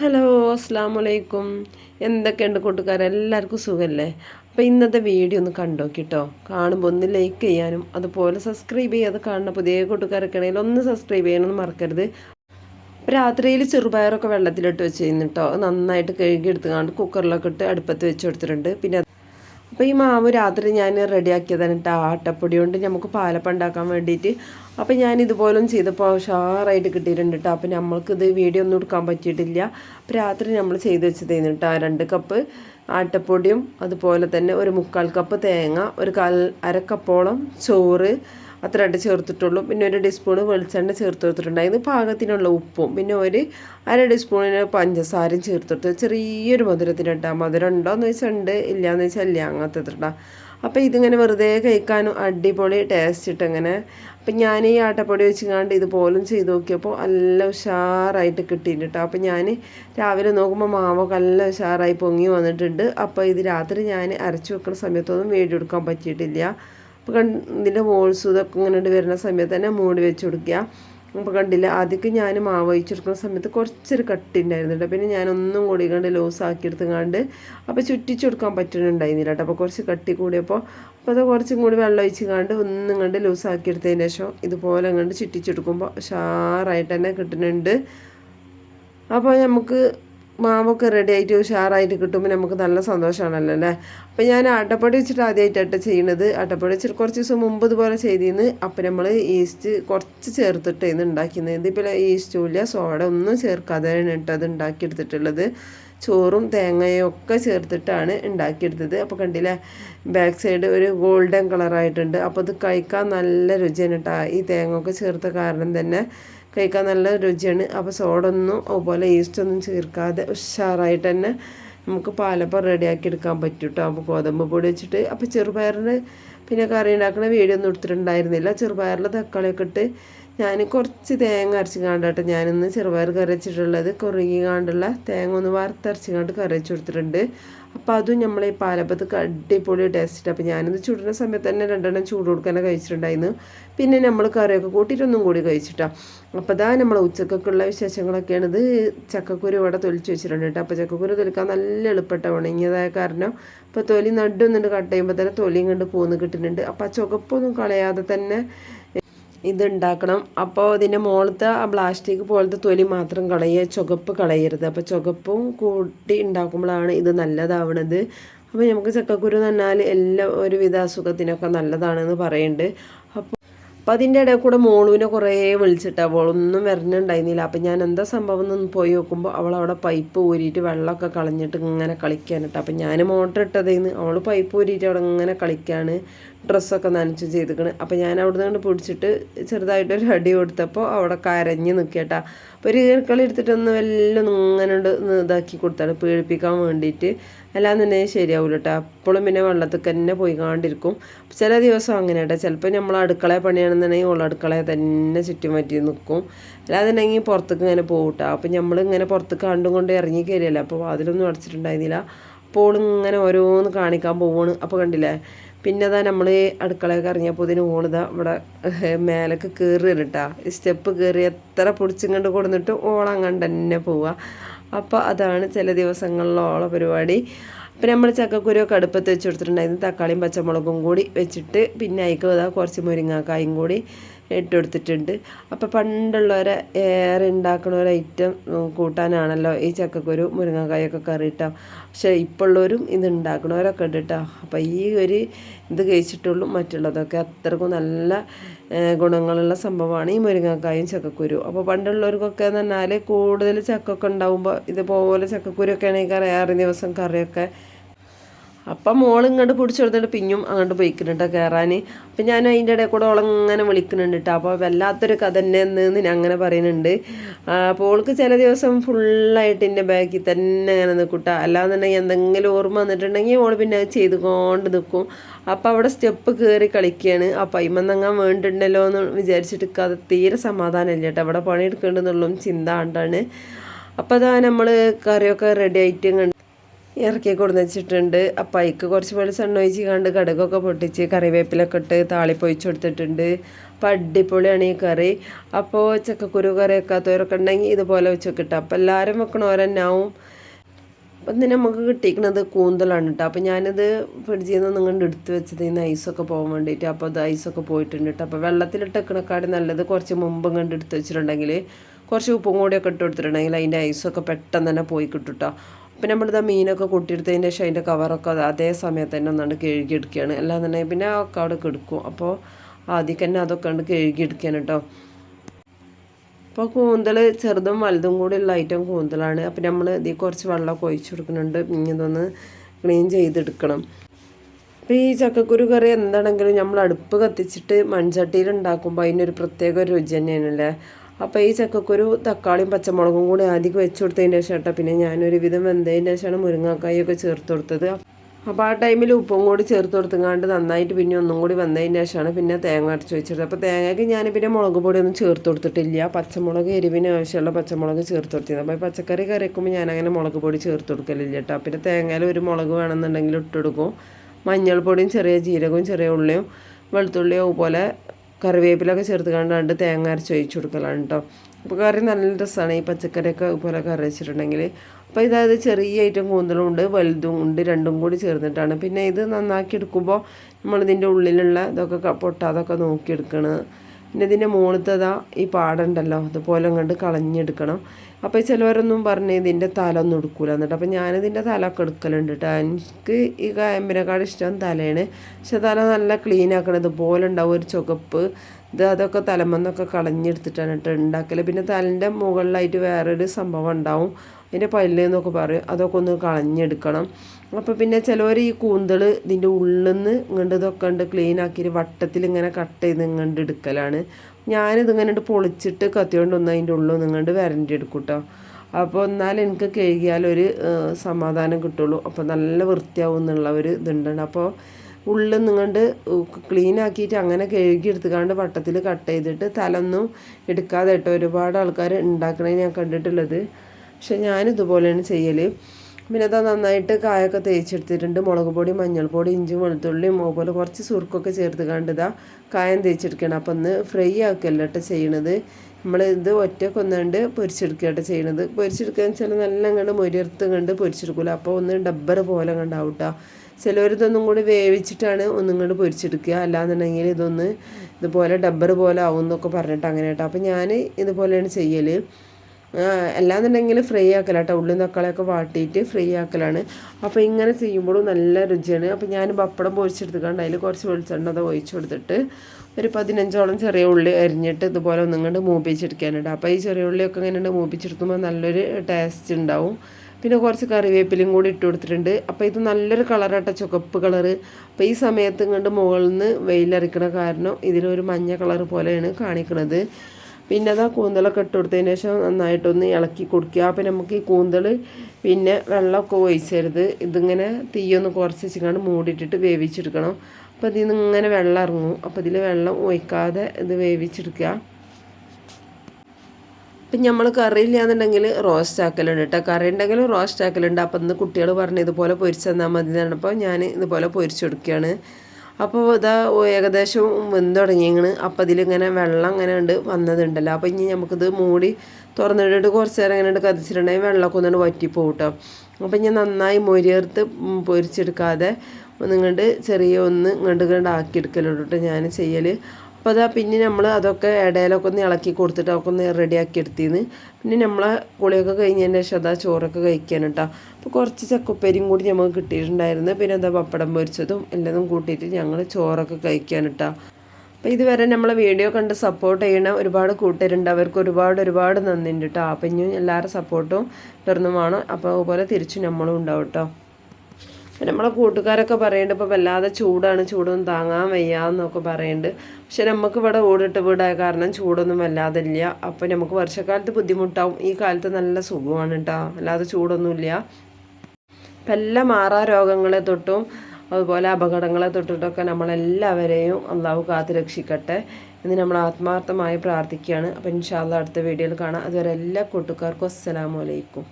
Hello അസ്സാം വലൈക്കും എന്തൊക്കെയുണ്ട് കൂട്ടുകാർ എല്ലാവർക്കും സുഖമല്ലേ അപ്പോൾ ഇന്നത്തെ വീഡിയോ ഒന്ന് കണ്ടോ കേട്ടോ കാണുമ്പോൾ ഒന്ന് ലൈക്ക് ചെയ്യാനും അതുപോലെ സബ്സ്ക്രൈബ് ചെയ്യാതെ കാണുന്ന പുതിയ കൂട്ടുകാരൊക്കെ ആണെങ്കിൽ ഒന്ന് സബ്സ്ക്രൈബ് ചെയ്യണമെന്ന് മറക്കരുത്. രാത്രിയിൽ ചെറുപയറൊക്കെ വെള്ളത്തിലിട്ട് വെച്ച് കഴിഞ്ഞിട്ടോ നന്നായിട്ട് കഴുകിയെടുത്ത് കാണും കുക്കറിലൊക്കെ ഇട്ട് അടുപ്പത്ത് വെച്ച് കൊടുത്തിട്ടുണ്ട്. പിന്നെ അപ്പോൾ ഈ മാവ് രാത്രി ഞാൻ റെഡിയാക്കിയതാണ് കേട്ടോ ആട്ടപ്പൊടി കൊണ്ട് നമുക്ക് പാലപ്പം ഉണ്ടാക്കാൻ വേണ്ടിയിട്ട്. അപ്പോൾ ഞാൻ ഇതുപോലും ചെയ്തപ്പോൾ ഉഷാറായിട്ട് കിട്ടിയിട്ടുണ്ട് കേട്ടോ അപ്പോൾ നമ്മൾക്കിത് വീഡിയോ ഒന്നും എടുക്കാൻ പറ്റിയിട്ടില്ല. അപ്പോൾ രാത്രി നമ്മൾ ചെയ്ത് വെച്ചതേന്ന് കേട്ടോ രണ്ട് കപ്പ് ആട്ടപ്പൊടിയും അതുപോലെ തന്നെ ഒരു മുക്കാൽ കപ്പ് തേങ്ങ ഒരു കാൽ അരക്കപ്പോളം ചോറ് അത്രയായിട്ട് ചേർത്തിട്ടുള്ളൂ. പിന്നെ ഒരു ടീസ്പൂൺ വെളിച്ചെണ്ണ ചേർത്ത് കൊടുത്തിട്ടുണ്ടായിരുന്നു പാകത്തിനുള്ള ഉപ്പും. പിന്നെ ഒരു അര ടീസ്പൂണിന് പഞ്ചസാരയും ചേർത്തിട്ട് ചെറിയൊരു മധുരത്തിനിട്ട മധുരം ഉണ്ടോ എന്ന് വെച്ചാൽ ഉണ്ട്. ഇല്ലയെന്ന് വെച്ചാൽ ഇല്ല. അങ്ങനത്തെ ഇട്ടാ. അപ്പോൾ ഇതിങ്ങനെ വെറുതെ കഴിക്കാനും അടിപൊളി ടേസ്റ്റ് ഇട്ട് അങ്ങനെ അപ്പം ഞാൻ ഈ ആട്ടപ്പൊടി വെച്ചുകൊണ്ട് ഇതുപോലും ചെയ്ത് നോക്കിയപ്പോൾ നല്ല ഉഷാറായിട്ട് കിട്ടിയിട്ടുണ്ട് അപ്പോൾ ഞാൻ രാവിലെ നോക്കുമ്പോൾ മാവൊക്കെ നല്ല ഉഷാറായി പൊങ്ങി വന്നിട്ടുണ്ട്. അപ്പോൾ ഇത് രാത്രി ഞാൻ അരച്ചു വെക്കുന്ന സമയത്തൊന്നും വേടി എടുക്കാൻ പറ്റിയിട്ടില്ല. അപ്പോൾ കണ്ടിന്റെ വോൾസ് ഇതൊക്കെ ഇങ്ങനെ വരുന്ന സമയത്ത് തന്നെ മൂടി വെച്ച് കൊടുക്കുക. അപ്പോൾ കണ്ടില്ല ആദ്യമൊക്കെ ഞാൻ മാവ് ഒഴിച്ചെടുക്കുന്ന സമയത്ത് കുറച്ചൊരു കട്ടി ഉണ്ടായിരുന്നുണ്ട് പിന്നെ ഞാൻ ഒന്നും കൂടി കണ്ട് ലോസ് ആക്കി എടുത്തുകൊണ്ട് അപ്പോൾ ചുറ്റിച്ചു കൊടുക്കാൻ പറ്റുന്നുണ്ടായിരുന്നില്ല കേട്ടോ അപ്പോൾ കുറച്ച് കട്ടി കൂടിയപ്പോൾ അപ്പോൾ അത് കുറച്ചും കൂടി വെള്ളം ഒഴിച്ച് കണ്ട് ഒന്നും കണ്ട് ലൂസ് ആക്കി എടുത്തതിന് ശേഷം ഇതുപോലെ കണ്ട് ചുറ്റിച്ചെടുക്കുമ്പോൾ ഷാറായിട്ട് തന്നെ കിട്ടുന്നുണ്ട്. അപ്പോൾ നമുക്ക് മാവൊക്കെ റെഡി ആയിട്ട് ഉഷാറായിട്ട് കിട്ടുമ്പോൾ നമുക്ക് നല്ല സന്തോഷമാണല്ലോ അല്ലേ? അപ്പോൾ ഞാൻ അട്ടപ്പൊടി വെച്ചിട്ട് ആദ്യമായിട്ടാണ് ചെയ്യണത്. അട്ടപ്പൊടി വെച്ചിട്ട് കുറച്ച് ദിവസം മുമ്പ് ഇതുപോലെ ചെയ്തിരുന്നു അപ്പം നമ്മൾ ഈസ്റ്റ് കുറച്ച് ചേർത്തിട്ട് ഇന്ന് ഉണ്ടാക്കുന്നത് ഇതിപ്പോൾ ഈസ്റ്റും ഇല്ല സോഡ ഒന്നും ചേർക്കാതെ കേട്ടോ അത് ഉണ്ടാക്കിയെടുത്തിട്ടുള്ളത്. ചോറും തേങ്ങയും ഒക്കെ ചേർത്തിട്ടാണ് ഉണ്ടാക്കിയെടുത്തത്. അപ്പോൾ കണ്ടില്ലേ ബാക്ക് സൈഡ് ഒരു ഗോൾഡൻ കളറായിട്ടുണ്ട് അപ്പോൾ ഇത് കഴിക്കാൻ നല്ല രുചിയാണ് കേട്ടോ. ഈ തേങ്ങ ഒക്കെ ചേർത്ത കാരണം തന്നെ കഴിക്കാൻ നല്ല രുചിയാണ്. അപ്പോൾ സോഡൊന്നും അതുപോലെ ഈസ്റ്റ് ഒന്നും ചേർക്കാതെ ഉഷാറായിട്ട് തന്നെ നമുക്ക് പാലപ്പം റെഡിയാക്കി എടുക്കാൻ പറ്റും കേട്ടോ അപ്പോൾ ഗോതമ്പ് പൊടി വെച്ചിട്ട് അപ്പോൾ ചെറുപയറിന് പിന്നെ കറി ഉണ്ടാക്കുന്ന വീഡിയോ ഒന്നും എടുത്തിട്ടുണ്ടായിരുന്നില്ല. ചെറുപയറിൽ തക്കാളിയൊക്കെ ഇട്ട് ഞാൻ കുറച്ച് തേങ്ങ അരച്ച് കാണ്ടാട്ട് ഞാനിന്ന് ചെറുപയർ കറി വെച്ചിട്ടുള്ളത്. കുറുകി കാണ്ടുള്ള തേങ്ങ ഒന്ന് വറുത്തരച്ച് കണ്ട് കറി വെച്ച് കൊടുത്തിട്ടുണ്ട്. അപ്പോൾ അതും നമ്മൾ ഈ പാലപ്പത്ത് അടിപൊളി ടേസ്റ്റ് അപ്പോൾ ഞാനിത് ചൂടുന്ന സമയത്ത് തന്നെ രണ്ടെണ്ണം ചൂട് കൊടുക്കാനേ കഴിച്ചിട്ടുണ്ടായിരുന്നു പിന്നെ നമ്മൾ കറിയൊക്കെ കൂട്ടിയിട്ടൊന്നും കൂടി കഴിച്ചിട്ടാണ് അപ്പോൾ അതാ നമ്മൾ ഉച്ചക്കൊക്കെയുള്ള വിശേഷങ്ങളൊക്കെയാണിത് ചക്കക്കുരു ഇവിടെ തൊലിച്ച് വെച്ചിട്ടുണ്ട് കേട്ടോ. അപ്പോൾ ചക്കക്കുരു തൊലിക്കാൻ നല്ല എളുപ്പപ്പെട്ട ഉണങ്ങിയതായ കാരണം ഇപ്പോൾ തൊലി നടുന്നുണ്ട് കട്ട് ചെയ്യുമ്പോൾ തന്നെ തൊലിയും കണ്ട് പോന്ന് കിട്ടുന്നുണ്ട്. അപ്പോൾ ആ ചുവപ്പൊന്നും കളയാതെ തന്നെ ഇതുണ്ടാക്കണം. അപ്പോൾ ഇതിന്റെ മുകളത്തെ ആ പ്ലാസ്റ്റിക് പോലത്തെ തൊലി മാത്രം കളയുക ചുവപ്പ് കളയരുത്. അപ്പോൾ ചുവപ്പും കൂട്ടി ഉണ്ടാക്കുമ്പോഴാണ് ഇത് നല്ലതാവണത്. അപ്പോൾ നമുക്ക് ചക്കക്കുരു എന്ന് പറഞ്ഞാൽ എല്ലാ ഒരുവിധ അസുഖത്തിനൊക്കെ നല്ലതാണെന്ന് പറയുന്നുണ്ട് അപ്പോൾ അതിന്റെ ഇടയിൽ കൂടെ മോളുവിനെ കുറേ വിളിച്ചിട്ട് അവളൊന്നും വരണുണ്ടായിരുന്നില്ല. അപ്പം ഞാൻ എന്താ സംഭവം എന്ന് പോയി നോക്കുമ്പോൾ അവൾ അവിടെ പൈപ്പ് ഊരിയിട്ട് വെള്ളമൊക്കെ കളഞ്ഞിട്ട് ഇങ്ങനെ കളിക്കാനിട്ട്. അപ്പം ഞാൻ മോട്ടർ ഇട്ടതേന്ന് അവൾ പൈപ്പ് ഊരിയിട്ട് അവിടെ ഇങ്ങനെ കളിക്കാണ്. ഡ്രസ്സൊക്കെ നനച്ച് ചെയ്തിക്കണ്. അപ്പം ഞാൻ അവിടെ നിന്ന് പിടിച്ചിട്ട് ചെറുതായിട്ടൊരു അടി കൊടുത്തപ്പോൾ അവിടെ കരഞ്ഞ് നിൽക്കട്ടാ അപ്പോൾ ഒരു ഈർക്കളി എടുത്തിട്ടൊന്ന് വല്ലതും ഇങ്ങനെ ഇതാക്കി കൊടുത്താണ്. പേടിപ്പിക്കാൻ വേണ്ടിയിട്ട്. അല്ലാന്നുണ്ടെങ്കിൽ ശരിയാവില്ല കേട്ടോ അപ്പോഴും പിന്നെ വെള്ളത്തിൽ തന്നെ പോയി കാണ്ടിരിക്കും ചില ദിവസം അങ്ങനെ കേട്ടോ ചിലപ്പോൾ നമ്മൾ അടുക്കള പണിയാണെന്നുണ്ടെങ്കിൽ ഉള്ള അടുക്കളയെ തന്നെ ചുറ്റും പറ്റി നിൽക്കും അല്ലാന്നുണ്ടെങ്കിൽ പുറത്തേക്ക് ഇങ്ങനെ പോകും കേട്ടോ അപ്പം നമ്മൾ ഇങ്ങനെ പുറത്തേക്ക് കണ്ടും കൊണ്ട് ഇറങ്ങി കയറിയല്ലോ? അപ്പോൾ അതിലൊന്നും അടച്ചിട്ടുണ്ടായിരുന്നില്ല. അപ്പോൾ ഇങ്ങനെ ഓരോന്ന് കാണിക്കാൻ പോവാണ്. അപ്പോൾ കണ്ടില്ലേ? പിന്നെ അതാ നമ്മൾ അടുക്കളയൊക്കെ ഇറങ്ങിയപ്പോൾ ഇതിന് ഓളിതാ ഇവിടെ മേലേക്ക് കയറി കേട്ടാ സ്റ്റെപ്പ് കയറി എത്ര പൊടിച്ചും കണ്ട് കൊടുത്തിട്ട് ഓളങ്ങണ്ട് തന്നെ പോവുക അപ്പോൾ അതാണ് ചില ദിവസങ്ങളിലുള്ള പരിപാടി. അപ്പം നമ്മൾ ചക്കക്കുരുവൊക്കെ അടുപ്പത്ത് വെച്ച് കൊടുത്തിട്ടുണ്ടായിരുന്നു. തക്കാളിയും പച്ചമുളകും കൂടി വെച്ചിട്ട് പിന്നെ അതിക്ക് കുറച്ച് മുരിങ്ങാക്കായും കൂടി ഇട്ടെടുത്തിട്ടുണ്ട്. അപ്പോൾ പണ്ടുള്ളവരെ ഏറെ ഉണ്ടാക്കുന്ന ഒരു ഐറ്റം കൂട്ടാനാണല്ലോ ഈ ചക്കക്കുരു മുരിങ്ങക്കായൊക്കെ കറി ഇട്ടാൽ പക്ഷേ ഇപ്പോഴുള്ളവരും ഇത് ഉണ്ടാക്കുന്നവരൊക്കെ ഉണ്ട് കേട്ടോ അപ്പോൾ ഈ ഒരു ഇത് കഴിച്ചിട്ടുള്ളൂ മറ്റുള്ളതൊക്കെ. അത്രക്കും നല്ല ഗുണങ്ങളുള്ള സംഭവമാണ് ഈ മുരിങ്ങക്കായും ചക്കക്കുരു. അപ്പോൾ പണ്ടുള്ളവർക്കൊക്കെ എന്ന് പറഞ്ഞാൽ കൂടുതൽ ചക്കൊക്കെ ഉണ്ടാകുമ്പോൾ ഇതുപോലെ ചക്കക്കുരു ഒക്കെ ആണെങ്കിൽ കറി ആറ് ദിവസം കറിയൊക്കെ അപ്പം മോൾ ഇങ്ങോട്ട് പിടിച്ചു കൊടുത്തിട്ട് പിന്നും അങ്ങോട്ട് പോയിക്കുന്നുണ്ട് കയറാൻ അപ്പം ഞാൻ അതിന്റെ ഇടയിൽ കൂടെ ഓളങ്ങനെ വിളിക്കുന്നുണ്ട് കേട്ടോ. അപ്പോൾ വല്ലാത്തൊരു കഥ തന്നെ എന്ന് ഞാൻ അങ്ങനെ പറയുന്നുണ്ട്. അപ്പോൾ ഓൾക്ക് ചില ദിവസം ഫുള്ളായിട്ട് എന്റെ ബാക്കിൽ തന്നെ അങ്ങനെ നിൽക്കൂട്ട അല്ലാന്നുണ്ടെങ്കിൽ എന്തെങ്കിലും ഓർമ്മ വന്നിട്ടുണ്ടെങ്കിൽ ഓൾ പിന്നെ അത് ചെയ്തുകൊണ്ട് നിൽക്കും. അപ്പോൾ അവിടെ സ്റ്റെപ്പ് കയറി കളിക്കുകയാണ് അപ്പം അയിമെന്നങ്ങാൻ വേണ്ടിണ്ടല്ലോ എന്ന് വിചാരിച്ചിട്ട് അത് തീരെ സമാധാനമില്ല കേട്ടോ. അവിടെ പണിയെടുക്കേണ്ടെന്നുള്ളതും ചിന്ത കണ്ടാണ്. അപ്പോൾ അതാ നമ്മൾ കറിയൊക്കെ റെഡി ആയിട്ട് ഇറക്കി കൊടുന്ന് വെച്ചിട്ടുണ്ട് അപ്പം അതിക്ക് കുറച്ച് വെളിച്ചെണ്ണ ഒഴിച്ച് കണ്ട് കടുകൊക്കെ പൊട്ടിച്ച് കറിവേപ്പിലൊക്കെ ഇട്ട് താളിപ്പൊഴിച്ച് കൊടുത്തിട്ടുണ്ട്. അപ്പം അടിപൊളിയാണ് ഈ കറി. അപ്പോൾ ചക്കക്കുരു കറി വെക്കാത്തവരൊക്കെ ഉണ്ടെങ്കിൽ ഇതുപോലെ വെച്ച് കിട്ടും അപ്പം എല്ലാവരും വെക്കണവരെന്നാവും അപ്പം ഇന്ന് നമുക്ക് കിട്ടിയിരിക്കുന്നത് കൂന്തലാണ് കേട്ടോ അപ്പോൾ ഞാനിത് ഫ്രിഡ്ജിൽ നിന്ന് നിങ്ങളുടെ എടുത്ത് വെച്ചത് ഇന്ന് ഐസൊക്കെ പോകാൻ വേണ്ടിയിട്ട് അപ്പോൾ അത് ഐസൊക്കെ പോയിട്ടുണ്ട് കേട്ടോ അപ്പോൾ വെള്ളത്തിലിട്ട് വെക്കണക്കാട് നല്ലത് കുറച്ച് മുമ്പ് കണ്ട് എടുത്ത് വെച്ചിട്ടുണ്ടെങ്കിൽ കുറച്ച് ഉപ്പും കൂടിയൊക്കെ ഇട്ട് കൊടുത്തിട്ടുണ്ടെങ്കിൽ അതിന്റെ ഐസൊക്കെ പെട്ടെന്ന് തന്നെ പോയി കിട്ടും കേട്ടോ അപ്പം നമ്മളിത് മീനൊക്കെ കൂട്ടിയെടുത്തതിന്റെ ശേഷം അതിന്റെ കവറൊക്കെ അതേ സമയത്ത് തന്നെ ഒന്നാണ്ട് കഴുകിയെടുക്കുകയാണ് അല്ലാന്നുണ്ടെങ്കിൽ പിന്നെ ഒക്കെ അവിടെ കിടക്കും. അപ്പോൾ ആദ്യം തന്നെ അതൊക്കെ ഉണ്ട് കഴുകിയെടുക്കുകയാണ് കേട്ടോ. അപ്പോൾ കൂന്തൽ ചെറുതും വലുതും കൂടി ഉള്ള ഐറ്റം കൂന്തലാണ്. അപ്പോൾ നമ്മൾ ഇതിൽ കുറച്ച് വെള്ളമൊക്കെ ഒഴിച്ചു കൊടുക്കുന്നുണ്ട്. ഇതൊന്ന് ക്ലീൻ ചെയ്തെടുക്കണം. അപ്പോൾ ഈ ചക്കക്കുരു കറി എന്താണെങ്കിലും നമ്മൾ അടുപ്പ് കത്തിച്ചിട്ട് മൺചട്ടിയിൽ ഉണ്ടാക്കുമ്പോൾ അതിനൊരു പ്രത്യേക രുചി തന്നെയാണല്ലേ? അപ്പോൾ ഈ ചക്കക്കുരു തക്കാളിയും പച്ചമുളകും കൂടി ആദ്യം വെച്ച് കൊടുത്തതിന്റെ ശേഷം പിന്നെ ഞാനൊരു വിധം വെന്തതിന്റെ ശേഷമാണ് മുരിങ്ങാക്കായൊക്കെ ചേർത്ത് കൊടുത്തത്. അപ്പോൾ ആ ടൈമിൽ ഉപ്പും കൂടി ചേർത്ത് കൊടുത്തങ്ങാണ്ട് നന്നായിട്ട് പിന്നെ ഒന്നും കൂടി വന്നതിന് ശേഷമാണ് പിന്നെ തേങ്ങ അടച്ച് വെച്ചത്. അപ്പോൾ തേങ്ങയ്ക്ക് ഞാൻ പിന്നെ മുളക് പൊടി ഒന്നും ചേർത്ത് കൊടുത്തിട്ടില്ല. പച്ചമുളക് എരിവിന് ആവശ്യമുള്ള പച്ചമുളക് ചേർത്ത് കൊടുത്തിരുന്നു. അപ്പോൾ പച്ചക്കറി കറിക്കുമ്പോൾ ഞാൻ അങ്ങനെ മുളക് പൊടി ചേർത്ത് കൊടുക്കലില്ല കേട്ടോ പിന്നെ തേങ്ങയിൽ ഒരു മുളക് വേണമെന്നുണ്ടെങ്കിൽ ഇട്ടെടുക്കും മഞ്ഞൾപ്പൊടിയും ചെറിയ ജീരകവും ചെറിയ ഉള്ളിയും വെളുത്തുള്ളിയും അതുപോലെ കറിവേപ്പിലൊക്കെ ചേർത്ത് കണ്ടാണ്ട് തേങ്ങ അരച്ച് ഒഴിച്ചു കൊടുക്കലാണ് കേട്ടോ അപ്പോൾ കറി നല്ല രസമാണ് ഈ പച്ചക്കറിയൊക്കെ ഇതുപോലെ കറി വെച്ചിട്ടുണ്ടെങ്കിൽ അപ്പോൾ ഇതായത് ചെറിയ ഐറ്റം കൂന്തലും ഉണ്ട് വലുതും ഉണ്ട് രണ്ടും കൂടി ചേർന്നിട്ടാണ്. പിന്നെ ഇത് നന്നാക്കി എടുക്കുമ്പോൾ നമ്മളിതിന്റെ ഉള്ളിലുള്ള ഇതൊക്കെ പൊട്ടാതൊക്കെ നോക്കിയെടുക്കണം പിന്നെ ഇതിന്റെ മുകളിലത്തെ ഈ പാടുണ്ടല്ലോ. അതുപോലെ കണ്ട് കളഞ്ഞെടുക്കണം. അപ്പോൾ ചിലവരൊന്നും പറഞ്ഞ് ഇതിന്റെ തല ഒന്നും എടുക്കൂല എന്നിട്ട്. അപ്പോൾ ഞാനിതിന്റെ തലയൊക്കെ എടുക്കലുണ്ട് കേട്ടോ എനിക്ക് ഈ കായമ്പിനെക്കാട് ഇഷ്ടം തലയാണ്. പക്ഷെ തല നല്ല ക്ലീൻ ആക്കണം ഇതുപോലെ ഉണ്ടാവും. ഒരു ചുവപ്പ് ഇത് അതൊക്കെ തലമെന്നൊക്കെ കളഞ്ഞെടുത്തിട്ടാണ് കേട്ടോ ഉണ്ടാക്കൽ പിന്നെ തലന്റെ മുകളിലായിട്ട് വേറൊരു സംഭവം ഉണ്ടാവും. അതിന്റെ പല്ല് എന്നൊക്കെ പറയും. അതൊക്കെ ഒന്ന് കളഞ്ഞെടുക്കണം. അപ്പോൾ പിന്നെ ചിലവർ ഈ കൂന്തൾ ഇതിന്റെ ഉള്ളിൽ നിന്ന് ഇങ്ങോട്ട് ഇതൊക്കെ ഉണ്ട് ക്ലീൻ ആക്കിയിട്ട് വട്ടത്തിൽ ഇങ്ങനെ കട്ട് ചെയ്ത് ഇങ്ങോട്ട് എടുക്കലാണ്. ഞാനിത് ഇങ്ങനെ പൊളിച്ചിട്ട് കത്തിയോണ്ടൊന്ന് അതിന്റെ ഉള്ളിൽ നിങ്ങണ്ട് വരണ്ടി എടുക്കും കേട്ടോ അപ്പോൾ എന്നാൽ എനിക്ക് കഴുകിയാൽ ഒരു സമാധാനം കിട്ടുള്ളൂ. അപ്പോൾ നല്ല വൃത്തിയാവും എന്നുള്ള ഒരു ഇതുണ്ടാണ്. അപ്പോൾ ഉള്ളിൽ നിങ്ങണ്ട് ക്ലീൻ ആക്കിയിട്ട് അങ്ങനെ കഴുകി എടുത്തുകൊണ്ട് വട്ടത്തിൽ കട്ട് ചെയ്തിട്ട് തലൊന്നും എടുക്കാതെ കേട്ടോ. ഒരുപാട് ആൾക്കാർ ഉണ്ടാക്കണേ ഞാൻ കണ്ടിട്ടുള്ളത്. പക്ഷെ ഞാനിതുപോലെയാണ് ചെയ്യൽ പിന്നെ അതാ നന്നായിട്ട് കായൊക്കെ തേച്ചെടുത്തിട്ടുണ്ട്. മുളക് പൊടി മഞ്ഞൾപ്പൊടി ഇഞ്ചി വെളുത്തുള്ളിയും അതുപോലെ കുറച്ച് സുർക്കൊക്കെ ചേർത്ത് കണ്ടതാ കായം തേച്ചെടുക്കണം അപ്പം ഒന്ന് ഫ്രൈ ആക്കുകയല്ല കേട്ടോ ചെയ്യണത്. നമ്മൾ ഇത് ഒറ്റയ്ക്ക് ഒന്നുകൊണ്ട് പൊരിച്ചെടുക്കുകയാട്ടോ ചെയ്യണത്. പൊരിച്ചെടുക്കുക വെച്ചാൽ നല്ല കണ്ട് മുരിർത്ത് കണ്ട് പൊരിച്ചെടുക്കില്ല അപ്പോൾ ഒന്ന് ഡബ്ബർ പോലെ കണ്ടാവും കേട്ടോ. ചിലവരിതൊന്നും കൂടി വേവിച്ചിട്ടാണ് ഒന്നും കൊണ്ട് പൊരിച്ചെടുക്കുക. അല്ലാന്നുണ്ടെങ്കിൽ ഇതൊന്ന് ഇതുപോലെ ഡബ്ബർ പോലെ ആവും എന്നൊക്കെ പറഞ്ഞിട്ട് അങ്ങനെ കേട്ടോ. അപ്പോൾ ഞാൻ ഇതുപോലെയാണ് ചെയ്യൽ അല്ലാന്നുണ്ടെങ്കിൽ ഫ്രൈ ആക്കലാട്ടോ ഉള്ളി തക്കാളിയൊക്കെ വാട്ടിയിട്ട് ഫ്രൈ ആക്കലാണ്. അപ്പോൾ ഇങ്ങനെ ചെയ്യുമ്പോഴും നല്ല രുചിയാണ്. അപ്പോൾ ഞാൻ പപ്പടം പൊരിച്ചെടുത്തുകൊണ്ട് അതിൽ കുറച്ച് വെളിച്ചെണ്ണ അത് ഒഴിച്ചു കൊടുത്തിട്ട് ഒരു പതിനഞ്ചോളം ചെറിയ ഉള്ളി അരിഞ്ഞിട്ട് ഇതുപോലെ ഒന്നും മൂപ്പിച്ചെടുക്കാനുണ്ട് അപ്പോൾ ഈ ചെറിയ ഉള്ളിയൊക്കെ ഇങ്ങനെ മൂപ്പിച്ചെടുക്കുമ്പോൾ നല്ലൊരു ടേസ്റ്റ് ഉണ്ടാവും പിന്നെ കുറച്ച് കറിവേപ്പിലും കൂടി ഇട്ട് കൊടുത്തിട്ടുണ്ട്. അപ്പോൾ ഇത് നല്ലൊരു കളറാട്ട ചുവപ്പ് കളറ് അപ്പോൾ ഈ സമയത്ത് ഇങ്ങോട്ട് മുകളിൽ നിന്ന് വെയിലറിക്കണ കാരണം ഇതിലൊരു മഞ്ഞ കളർ പോലെയാണ് കാണിക്കുന്നത് പിന്നെ അതാ കൂന്തലൊക്കെ ഇട്ട് കൊടുത്തതിന് ശേഷം നന്നായിട്ടൊന്ന് ഇളക്കി കൊടുക്കുക. അപ്പോൾ നമുക്ക് ഈ കൂന്തൽ പിന്നെ വെള്ളമൊക്കെ ഒഴിച്ചരുത്. ഇതിങ്ങനെ തീയൊന്ന് കുറച്ച് വെച്ചിങ്ങാണ്ട് മൂടിയിട്ടിട്ട് വേവിച്ചെടുക്കണം. അപ്പോൾ ഇതിൽ നിന്ന് ഇങ്ങനെ വെള്ളം ഇറങ്ങും. അപ്പോൾ ഇതിൽ വെള്ളം ഒഴിക്കാതെ ഇത് വേവിച്ചെടുക്കുക. ഇപ്പം നമ്മൾ കറി ഇല്ലാന്നുണ്ടെങ്കിൽ റോസ്റ്റ് ആക്കലുണ്ട് കേട്ടോ. കറി ഉണ്ടെങ്കിൽ റോസ്റ്റ് ആക്കലുണ്ട്. അപ്പം ഇന്ന് കുട്ടികൾ പറഞ്ഞ് ഇതുപോലെ പൊരിച്ചു തന്നാൽ മതി അപ്പോൾ ഞാൻ ഇതുപോലെ പൊരിച്ചെടുക്കുകയാണ് അപ്പോൾ ഇതാ ഏകദേശം വെന്ത് തുടങ്ങിയാണ് അപ്പോൾ ഇതിലിങ്ങനെ വെള്ളം അങ്ങനെ ഉണ്ട് വന്നതുണ്ടല്ലോ. അപ്പോൾ ഇനി നമുക്കിത് മൂടി തുറന്നിട്ടിട്ട് കുറച്ച് നേരം അങ്ങനെ കത്തിച്ചിട്ടുണ്ടെങ്കിൽ വെള്ളമൊക്കെ ഒന്നുകൊണ്ട് വറ്റിപ്പോകും കേട്ടോ അപ്പോൾ ഞാൻ നന്നായി മൊരിയേർത്ത് പൊരിച്ചെടുക്കാതെ ഒന്നിങ്ങോട്ട് ചെറിയ ഒന്ന് ഇങ്ങോട്ട് ഇങ്ങോട്ട് ആക്കിയെടുക്കലുണ്ട് ഞാൻ ചെയ്യൽ അപ്പോൾ അതാ പിന്നെ നമ്മൾ അതൊക്കെ ഇടയിലൊക്കെ ഒന്ന് ഇളക്കി കൊടുത്തിട്ട് അതൊക്കെ ഒന്ന് റെഡിയാക്കി എടുത്തിന്ന്. പിന്നെ നമ്മളെ കുളിയൊക്കെ കഴിഞ്ഞതിന് ശേഷം അതാ ചോറൊക്കെ കഴിക്കാൻ കേട്ടോ അപ്പോൾ കുറച്ച് ചക്കപ്പേരിയും കൂടി നമുക്ക് കിട്ടിയിട്ടുണ്ടായിരുന്നു. പിന്നെ എന്താ പപ്പടം പൊരിച്ചതും എല്ലാതും കൂട്ടിയിട്ട് ഞങ്ങൾ ചോറൊക്കെ കഴിക്കാൻ കേട്ടോ അപ്പോൾ ഇതുവരെ നമ്മളെ വീഡിയോ കണ്ട് സപ്പോർട്ട് ചെയ്യണ ഒരുപാട് കൂട്ടരുണ്ട് അവർക്ക് ഒരുപാട് ഒരുപാട് നന്ദിയുണ്ട് കേട്ടോ അപ്പം ഇനി എല്ലാവരുടെ സപ്പോർട്ടും തുടർന്നും വേണം. അപ്പോൾ അതുപോലെ തിരിച്ചു നമ്മളും ഉണ്ടാവും കേട്ടോ നമ്മളെ കൂട്ടുകാരൊക്കെ പറയുന്നുണ്ട് ഇപ്പോൾ വല്ലാതെ ചൂടാണ് ചൂടൊന്നും താങ്ങാൻ വയ്യാന്നൊക്കെ പറയുന്നുണ്ട് പക്ഷെ നമുക്ക് ഇവിടെ ഓടിട്ട് വീടായ കാരണം ചൂടൊന്നും വല്ലാതെ ഇല്ല അപ്പോൾ നമുക്ക് വർഷക്കാലത്ത് ബുദ്ധിമുട്ടാവും. ഈ കാലത്ത് നല്ല സുഖമാണ് കേട്ടോ അല്ലാതെ ചൂടൊന്നുമില്ല. അപ്പം എല്ലാ മാറാ രോഗങ്ങളെ തൊട്ടും അതുപോലെ അപകടങ്ങളെ തൊട്ടിട്ടൊക്കെ നമ്മളെല്ലാവരെയും അള്ളാഹു കാത്തു രക്ഷിക്കട്ടെ എന്ന് നമ്മൾ ആത്മാർത്ഥമായി പ്രാർത്ഥിക്കുകയാണ്. അപ്പം ഇൻഷാല്ല അടുത്ത വീഡിയോയിൽ കാണാം. അതുവരെ എല്ലാ കൂട്ടുകാർക്കും അസ്സലാമലൈക്കും